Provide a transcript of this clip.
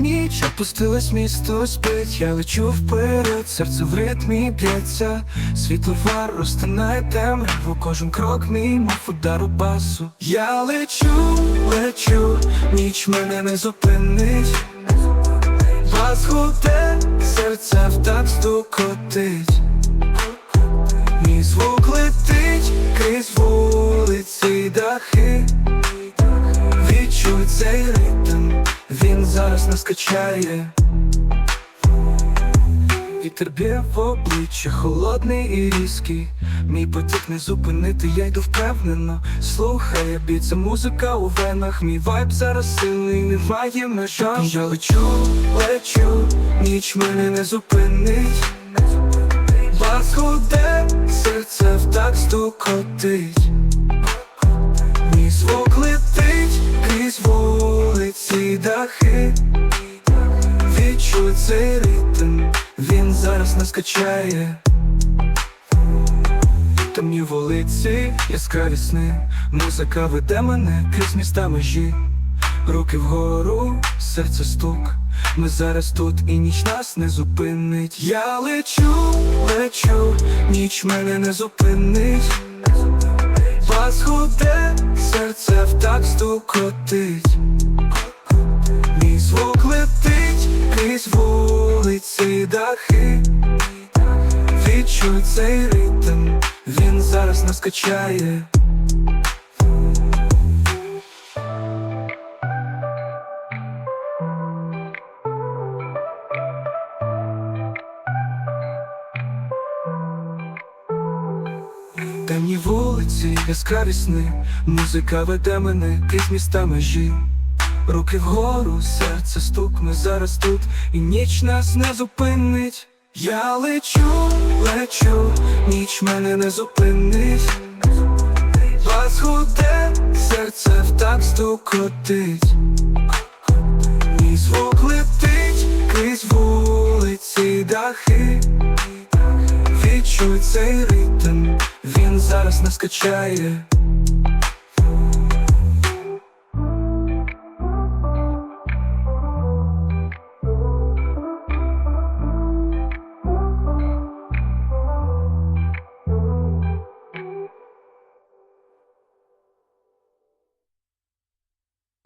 ніч опустилась, місто спить, я лечу вперед, серце в ритмі б'ється, світловар розтинає темряву, кожен крок мій, мов удар у басу. Я лечу, лечу, ніч мене не зупинить. Вас гуде, серце в так стукотить. Мій звук летить крізь вулиці дахи. Відчуй цей нас качає. Вітер б'є в обличчя, холодний і різкий. Мій потік не зупинити, я йду впевнено. Слухає, б'ється музика у венах. Мій вайб зараз сильний, немає межа. Я лечу, лечу, ніч мене не зупинить. Бас гуде, серце в так стукотить. Мій звук летить крізь вулиці й дахи. Відчуй цей ритм, він зараз нас качає. Темні вулиці, яскраві сни, музика веде мене крізь міста межі. Руки вгору, серце стук. Ми зараз тут і ніч нас не зупинить. Я лечу, лечу, ніч мене не зупинить. Вас гуде, серце в так стукотить. Крізь вулиці дахи. Відчуй цей ритм, він зараз нас качає. Темні вулиці, яскраві сни, музика веде мене крізь міста межі. Руки вгору, серце стук, ми зараз тут, і ніч нас не зупинить. Я лечу, лечу, ніч мене не зупинить. Вас гуде, серце в так стукотить. Мій звук летить крізь вулиці дахи. Відчуй цей ритм, він зараз нас качає.